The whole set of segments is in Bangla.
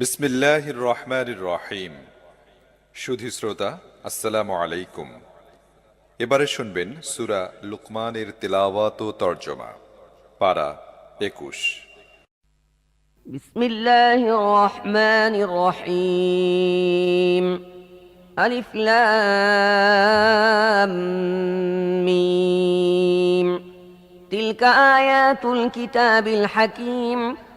বিসমিল্লাহির রহমানির রহিম সুধী শ্রোতা, আসসালামু আলাইকুম। এবারে শুনবেন সুরা লুকমানের তেলাওয়াত ও তর্জমা, পারা একুশ। বিসমিল্লাহির রহমানির রহিম আলিফ লাম মিম। তিলকা আয়াতুল কিতাবিল হাকিম।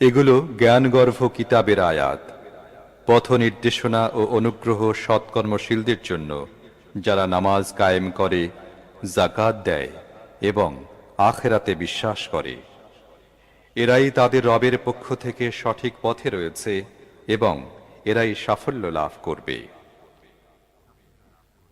এগুলো জ্ঞানগর্ভ কিতাবের আয়াত, পথ নির্দেশনা ও অনুগ্রহ সৎকর্মশীলদের জন্য, যারা নামাজ কায়েম করে জাকাত দেয় এবং আখেরাতে বিশ্বাস করে। এরাই তাদের রবের পক্ষ থেকে সঠিক পথে রয়েছে এবং এরাই সাফল্য লাভ করবে।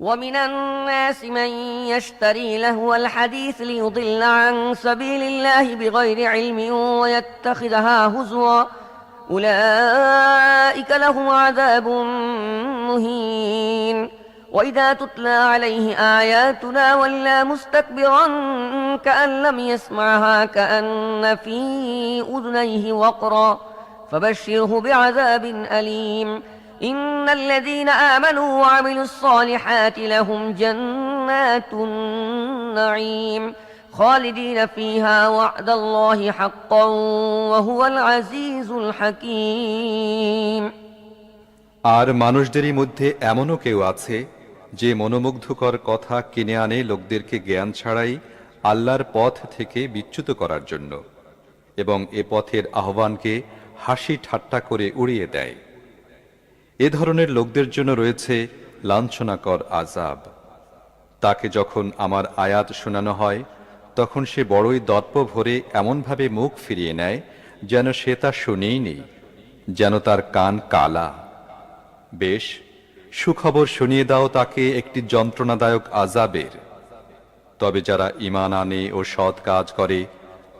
ومن الناس من يشتري لهو الحديث ليضل عن سبيل الله بغير علم ويتخذها هزوا. أولئك لهم عذاب مهين. وإذا تتلى عليه آياتنا ولى مستكبرا كأن لم يسمعها كأن في أذنيه وقرا. فبشره بعذاب أليم. إن الذين آمنوا وعملوا الصالحات لهم جنات النعيم خالدين فيها وعد الله حقا وهو العزيز الحكيم আর মানুষদেরই মধ্যে এমনও কেউ আছে যে মনোমুগ্ধকর কথা কিনে আনে লোকদেরকে জ্ঞান ছাড়াই আল্লাহর পথ থেকে বিচ্যুত করার জন্য এবং এ পথের আহ্বানকে হাসি ঠাট্টা করে উড়িয়ে দেয় এ ধরনের লোকদের জন্য রয়েছে লাঞ্ছনাকর আজাব তাকে যখন আমার আয়াত শোনানো হয়, তখন সে বড়ই দর্প ভরে এমনভাবে মুখ ফিরিয়ে নেয় যেন সে তা শুনেই নেই, যেন তার কান কালা। বেশ, সুখবর শুনিয়ে দাও তাকে একটি যন্ত্রণাদায়ক আজাবের তবে যারা ইমান আনে ও সৎ কাজ করে,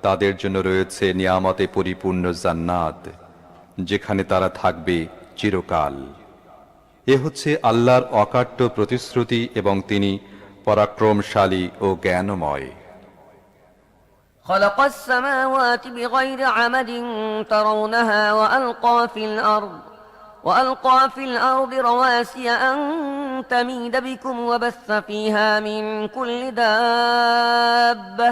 তাদের জন্য রয়েছে নিয়ামতে পরিপূর্ণ জান্নাত, যেখানে তারা থাকবে চিরকাল এ হচ্ছে আল্লাহর অকাট্য প্রতিশ্রুতি এবং তিনি পরাক্রমশালী ও জ্ঞানময় خلق السماوات بغير عمد ترونها وألقى في الأرض وألقى في الأرض رواسي أن تميد بكم وبث فيها من كل دابة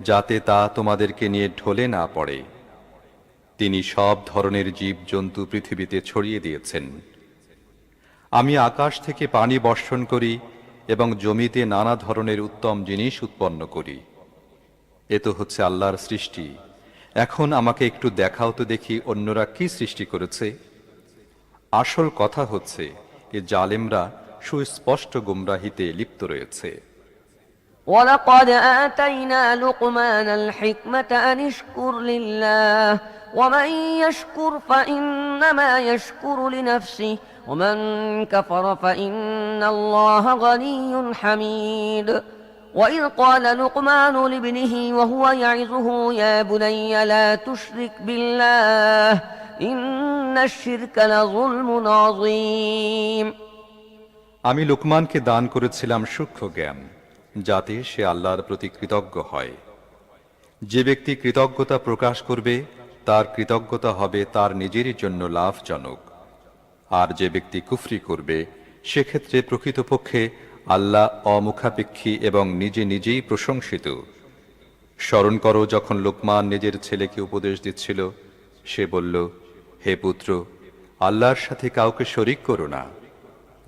যাতে তা তোমাদেরকে নিয়ে ঢলে না পড়ে। তিনি সব ধরনের জীব জন্তু পৃথিবীতে ছড়িয়ে দিয়েছেন। আমি আকাশ থেকে পানি বর্ষণ করি এবং জমিতে নানা ধরনের উত্তম জিনিস উৎপন্ন করি। এ তো হচ্ছে আল্লাহর সৃষ্টি। এখন আমাকে একটু দেখাও তো দেখি অন্যরা কি সৃষ্টি করেছে। আসল কথা হচ্ছে, এ জালেমরা সুস্পষ্ট গুমরাহিতে লিপ্ত রয়েছে। ولقد آتينا لقمان الحكمة أن اشكر لله ومن يشكر فإنما يشكر لنفسه ومن كفر فإن الله غني حميد وإذ قال لقمان لابنه وهو يعظه يا بني لا تشرك بالله إن الشرك لظلم عظيم আমি লোকমানকে দান করেছিলাম সূক্ষ্ম জ্ঞান যাতে সে আল্লাহর প্রতি কৃতজ্ঞ হয়। যে ব্যক্তি কৃতজ্ঞতা প্রকাশ করবে, তার কৃতজ্ঞতা হবে তার নিজেরই জন্য লাভজনক। আর যে ব্যক্তি কুফরি করবে, সেক্ষেত্রে প্রকৃতপক্ষে আল্লাহ অমুখাপেক্ষী এবং নিজে নিজেই প্রশংসিত। স্মরণ করো, যখন লোকমান নিজের ছেলেকে উপদেশ দিচ্ছিল, সে বলল, হে পুত্র, আল্লাহর সাথে কাউকে শরিক করো না।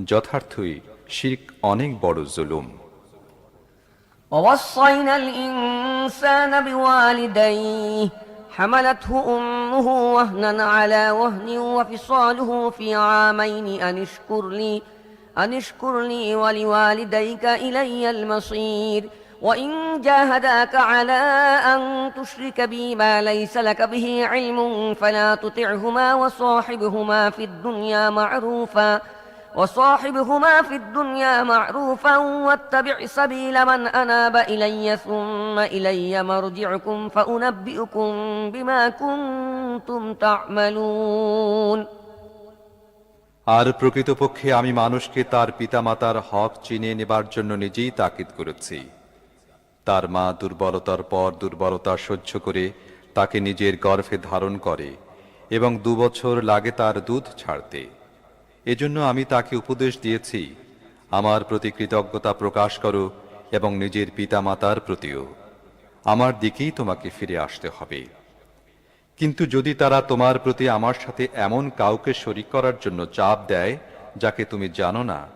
যথার্থই শির্ক অনেক বড় জুলুম। ووصينا الإنسان بوالديه. حملته أمه وهنا على وهن وفصاله في عامين. أن اشكر لي أن اشكر لي ولوالديك إلي المصير. وإن جاهداك على أن تشرك بي ما ليس لك به علم فلا تطعهما وصاحبهما في الدنيا معروفا. وصاحبهما في الدنيا معروفا واتبع سبيل من أناب إلي ثم إلي مرجعكم فأنبئكم بما كنتم تعملون আর প্রকৃতপক্ষে আমি মানুষকে তার পিতামাতার হক চিনে নেবার জন্য নিজেই তাকিদ করেছি তার মা দুর্বলতার পর দুর্বলতা সহ্য করে তাকে নিজের গর্ভে ধারণ করে এবং দুবছর লাগে তার দুধ ছাড়তে এজন্য আমি তাকে উপদেশ দিয়েছি, আমার প্রতি কৃতজ্ঞতা প্রকাশ করো এবং নিজের পিতামাতার প্রতিও। আমার দিকেই তোমাকে ফিরে আসতে হবে। কিন্তু যদি তারা তোমার প্রতি আমার সাথে এমন কাউকে শরিক করার জন্য চাপ দেয়, যাকে তুমি জানো না,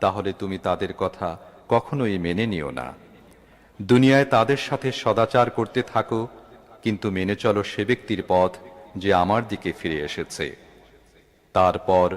তাহলে তুমি তাদের কথা কখনোই মেনে নিও না। দুনিয়ায় তাদের সাথে সদাচার করতে থাকো, কিন্তু মেনে চলো সে ব্যক্তির পথ যে আমার দিকে ফিরে এসেছে। তারপর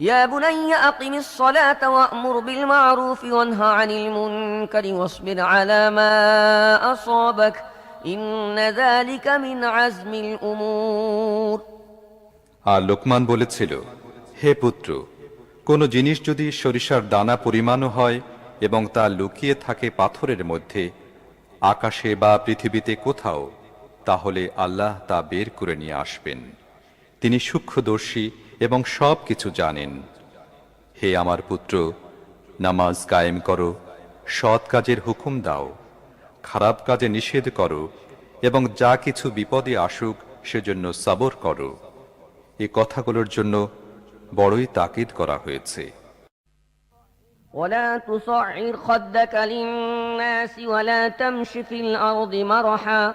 يا بني أقم الصلاة وأمر بالمعروف وانه عن المنكر واصبر على ما أصابك إن ذلك من عزم الأمور আর লোকমান বলেছিল হে পুত্র কোন জিনিস যদি সরিষার দানা পরিমাণও হয় এবং তা লুকিয়ে থাকে পাথরের মধ্যে আকাশে বা পৃথিবীতে কোথাও তাহলে আল্লাহ তা বের করে নিয়ে আসবেন তিনি সূক্ষ্মদর্শী এবং সব কিছু জানেন হে আমার পুত্র নামাজ কায়েম করো সৎ কাজের হুকুম দাও খারাপ কাজে নিষেধ করো এবং যা কিছু বিপদে আসুক সেজন্য সাবর করো এ কথাগুলোর জন্য বড়ই তাকিদ করা হয়েছে ولا تصعر خدك للناس ولا تمش في الأرض مرحا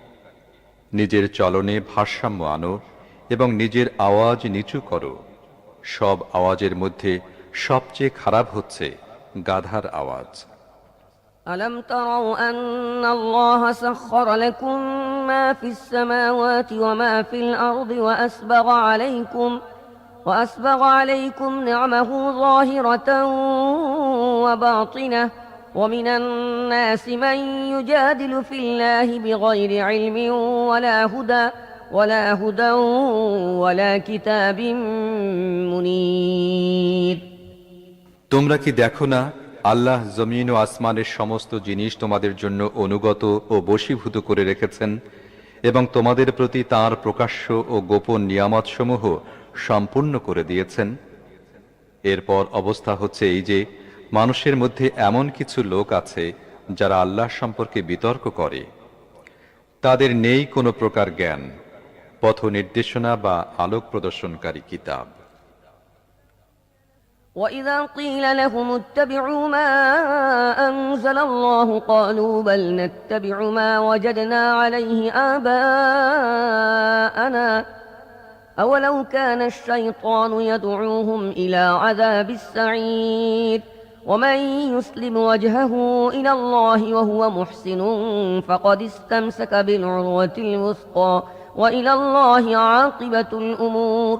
নিজের চলনে ভারসাম্য আনো এবং নিজের আওয়াজ নিচু করো সব আওয়াজের মধ্যে সবচেয়ে খারাপ হচ্ছে গাধার আওয়াজ ألم تروا أن الله سخر لكم ما في السماوات وما في الأرض وأسبغ عليكم وأسبغ عليكم نعمه ظاهرة وباطنة ومن الناس من يجادل في الله بغير علم ولا هدى ولا هدى ولا كتاب منير তোমরা কি দেখো না আল্লাহ জমিন ও আসমানের সমস্ত জিনিস তোমাদের জন্য অনুগত ও বশীভূত করে রেখেছেন এবং তোমাদের প্রতি তার প্রকাশ্য ও গোপন নিয়ামতসমূহ সম্পূর্ণ করে দিয়েছেন এরপর অবস্থা হচ্ছে এই যে মানুষের মধ্যে এমন কিছু লোক আছে যারা আল্লাহ সম্পর্কে বিতর্ক করে তাদের নেই কোনো প্রকার জ্ঞান পথ নির্দেশনা বা আলোক প্রদর্শনকারী কিতাব وإذا قيل لهم اتبعوا ما أنزل الله قالوا بل نتبع ما وجدنا عليه آباءنا أولو كان الشيطان يدعوهم إلى عذاب السعير ومن يسلم وجهه إلى الله وهو محسن فقد استمسك بالعروة الوثقى وإلى الله عاقبة الأمور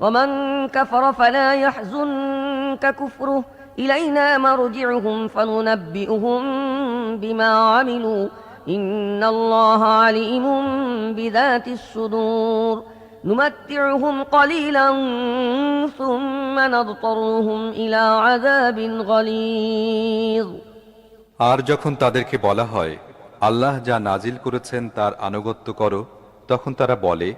ومن كفر فلا يحزنك كفره إلينا مرجعهم فننبئهم بما عملوا إن الله عليم بذات الصدور نمتعهم قليلا ثم نضطرهم إلى عذاب غليظ আর যখন তাদেরকে বলা হয় আল্লাহ যা নাজিল করেছেন তার আনুগত্য করো তখন তারা বলে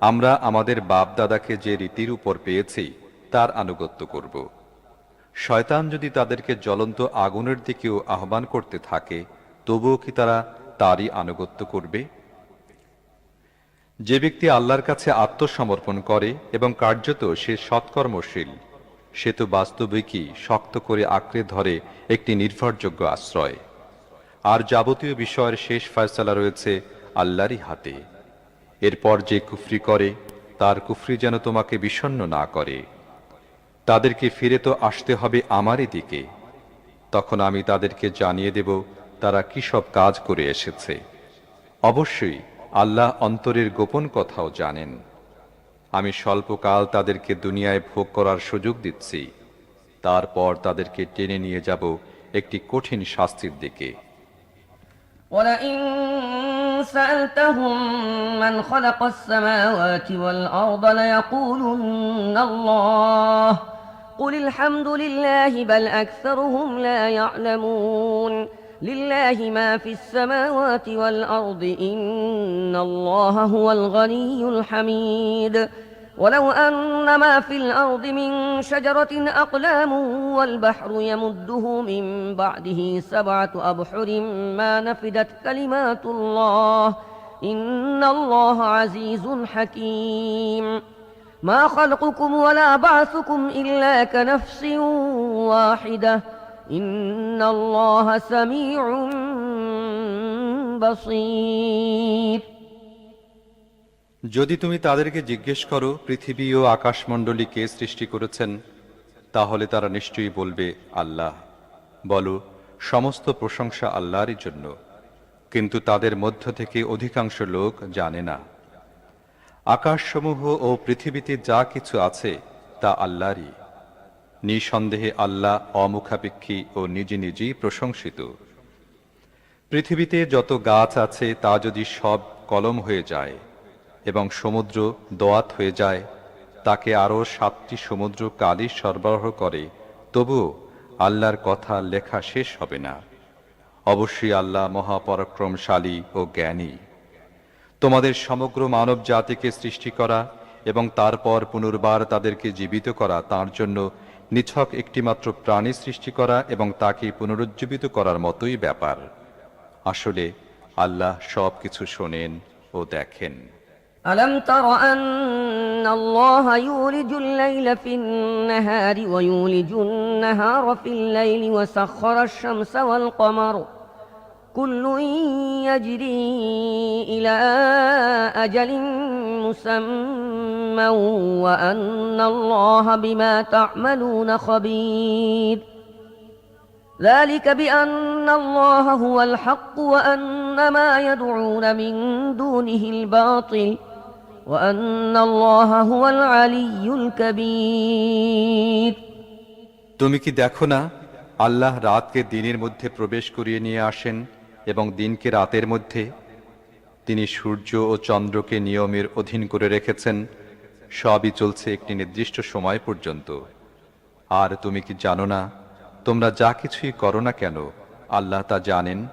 আমরা আমাদের বাপ দাদাকে যে রীতির উপর পেয়েছি তার আনুগত্য করব শয়তান যদি তাদেরকে জ্বলন্ত আগুনের দিকেও আহ্বান করতে থাকে তবুও কি তারা তারই আনুগত্য করবে যে ব্যক্তি আল্লাহর কাছে আত্মসমর্পণ করে এবং কার্যত সে সৎকর্মশীল, সে তো বাস্তবিকই শক্ত করে আঁকড়ে ধরে একটি নির্ভরযোগ্য আশ্রয়। আর যাবতীয় বিষয়ের শেষ ফয়সালা রয়েছে আল্লাহরই হাতে। এরপর যে কুফরি করে, তার কুফরি যেন তোমাকে বিষণ্ণ না করে। তাদেরকে ফিরে তো আসতে হবে আমারই দিকে। তখন আমি তাদেরকে জানিয়ে দেব, তারা কি সব কাজ করে এসেছে। অবশ্যই আল্লাহ অন্তরের গোপন কথাও জানেন আমি স্বল্পকাল তাদেরকে দুনিয়ায় ভোগ করার সুযোগ দিচ্ছি তারপর তাদেরকে টেনে নিয়ে যাব একটি কঠিন শাস্তির দিকে ولئن سألتهم من خلق السماوات والأرض ليقولن الله قل الحمد لله بل أكثرهم لا يعلمون لله ما في السماوات والأرض إن الله هو الغني الحميد. ولو أن ما في الأرض من شجرة أقلام والبحر يمده من بعده سبعة أبحر ما نفدت كلمات الله إن الله عزيز حكيم. ما خلقكم ولا بعثكم إلا كنفس واحدة إن الله سميع بصير যদি তুমি তাদেরকে জিজ্ঞেস করো পৃথিবী ও আকাশমণ্ডলী কে সৃষ্টি করেছেন তাহলে তারা নিশ্চয়ই বলবে আল্লাহ বলো সমস্ত প্রশংসা আল্লাহরই জন্য কিন্তু তাদের মধ্য থেকে অধিকাংশ লোক জানে না আকাশসমূহ ও পৃথিবীতে যা কিছু আছে তা আল্লাহরই নিঃসন্দেহে আল্লাহ অমুখাপেক্ষী ও নিজে নিজেই প্রশংসিত। পৃথিবীতে যত গাছ আছে, তা যদি সব কলম হয়ে যায় এবং সমুদ্র দোয়াত হয়ে যায়, তাকে আরও সাতটি সমুদ্র কালি সরবরাহ করে, তবুও আল্লাহর কথা লেখা শেষ হবে না। অবশ্যই আল্লাহ মহাপরাক্রমশালী ও জ্ঞানী। তোমাদের সমগ্র মানব জাতিকে সৃষ্টি করা এবং তারপর পুনর্বার তাদেরকে জীবিত করা তার জন্য নিছক একটিমাত্র প্রাণী সৃষ্টি করা এবং তাকে পুনরুজ্জীবিত করার মতোই ব্যাপার আসলে আল্লাহ সব কিছু শোনেন ও দেখেন ألم تر أن الله يولج الليل في النهار ويولج النهار في الليل وسخر الشمس والقمر كل يجري إلى أجل مسمى وأن الله بما تعملون خبير ذلك بأن الله هو الحق وأن ما يدعون من دونه الباطل وأن الله هو العلي الكبير তুমি কি দেখো না আল্লাহ রাতকে দিনের মধ্যে প্রবেশ করিয়ে নিয়ে আসেন এবং দিনকে রাতের মধ্যে তিনি সূর্য ও চন্দ্রকে নিয়মের অধীন করে রেখেছেন, সবই চলছে একটি নির্দিষ্ট সময় পর্যন্ত। আর তুমি কি জানো না, তোমরা যা কিছুই করো না কেন, আল্লাহ তা জানেন?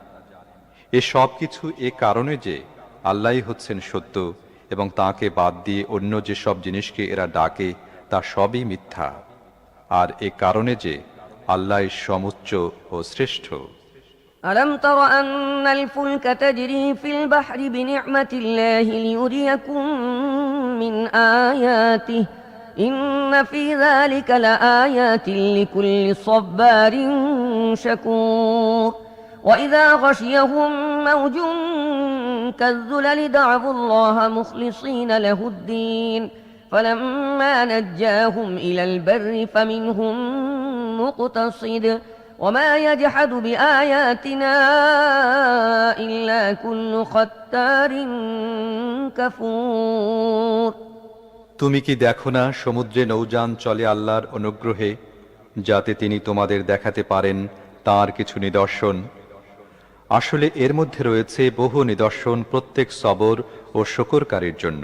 এ সব কিছু এ কারণে যে আল্লাহই হচ্ছেন সত্য এবং তাকে বাদ দিয়ে অন্য যে সব জিনিসকে এরা ডাকে, তা সবই মিথ্যা। আর এ কারণে যে আল্লাহ সমুচ্চ ও শ্রেষ্ঠ। ألم تر أن الفلك تجري في البحر بنعمة الله ليريكم من آياته؟ إن في ذلك لآيات لكل صبار شكور. وإذا غشيهم موج كالذلل دعوا الله مخلصين له الدين. فلما نجاهم إلى البر فمنهم مقتصد. وما يجحد بآياتنا إلا كل ختار كفور তুমি কি দেখো না সমুদ্রে নৌযান চলে আল্লাহর অনুগ্রহে যাতে তিনি তোমাদের দেখাতে পারেন তার কিছু নিদর্শন আসলে এর মধ্যে রয়েছে বহু নিদর্শন প্রত্যেক সবর ও শকরকারীর জন্য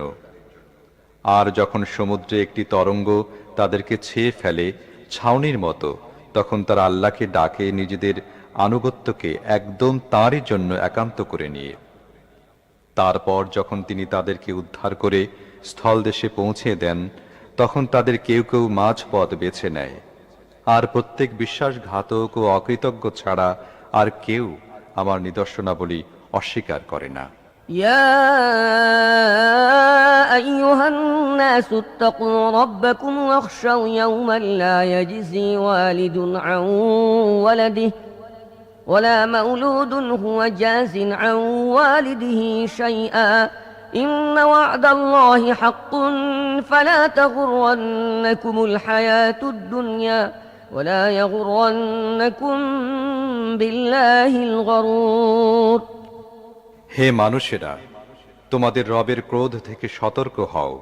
আর যখন সমুদ্রে একটি তরঙ্গ তাদেরকে ছেয়ে ফেলে ছাউনির মতো তখন তারা আল্লাহকে ডাকে নিজেদের আনুগত্যকে একদম তাঁরই জন্য একান্ত করে নিয়ে। তারপর যখন তিনি তাদেরকে উদ্ধার করে স্থলদেশে পৌঁছে দেন, তখন তাদের কেউ কেউ মাঝ পথ বেছে নেয়। আর প্রত্যেক বিশ্বাসঘাতক ও অকৃতজ্ঞ ছাড়া আর কেউ আমার নিদর্শনাবলী অস্বীকার করে না। يا أيها الناس اتقوا ربكم واخشوا يوما لا يجزي والد عن ولده ولا مولود هو جاز عن والده شيئا. إن وعد الله حق فلا تغرنكم الحياة الدنيا ولا يغرنكم بالله الغرور. হে মানুষেরা, তোমাদের রবের ক্রোধ থেকে সতর্ক হও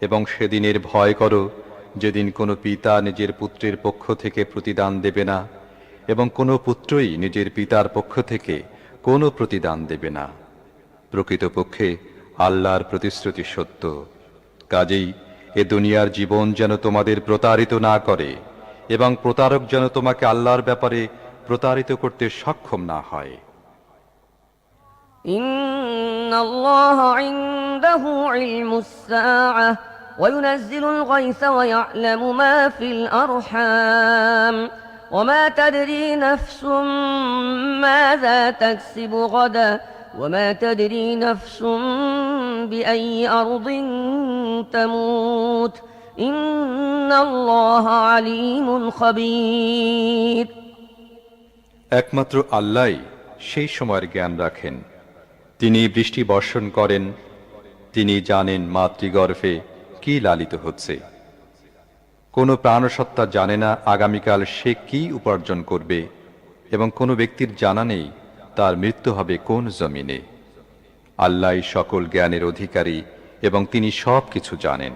এবং সেদিনের ভয় করো যেদিন কোনো পিতা নিজের পুত্রের পক্ষ থেকে প্রতিদান দেবে না এবং কোনো পুত্রই নিজের পিতার পক্ষ থেকে কোনো প্রতিদান দেবে না। প্রকৃতপক্ষে আল্লাহর প্রতিশ্রুতি সত্য। কাজেই এ দুনিয়ার জীবন যেন তোমাদের প্রতারিত না করে এবং প্রতারক যেন তোমাকে আল্লাহর ব্যাপারে প্রতারিত করতে সক্ষম না হয়। إن الله عنده علم الساعة وينزل الغيث ويعلم ما في الأرحام وما تدري نفس ماذا تكسب غدا وما تدري نفس بأي أرض تموت إن الله عليم خبير একমাত্র আল্লাহ সেই সময়ের জ্ঞান রাখেন তিনি বৃষ্টি বর্ষণ করেন। তিনি জানেন মাতৃগর্ভে কি লালিত হচ্ছে। কোনো প্রাণসত্তা জানে না আগামীকাল সে কি উপার্জন করবে এবং কোনো ব্যক্তির জানা নেই তার মৃত্যু হবে কোন জমিনে। আল্লাহ সকল জ্ঞানের অধিকারী এবং তিনি সব কিছু জানেন।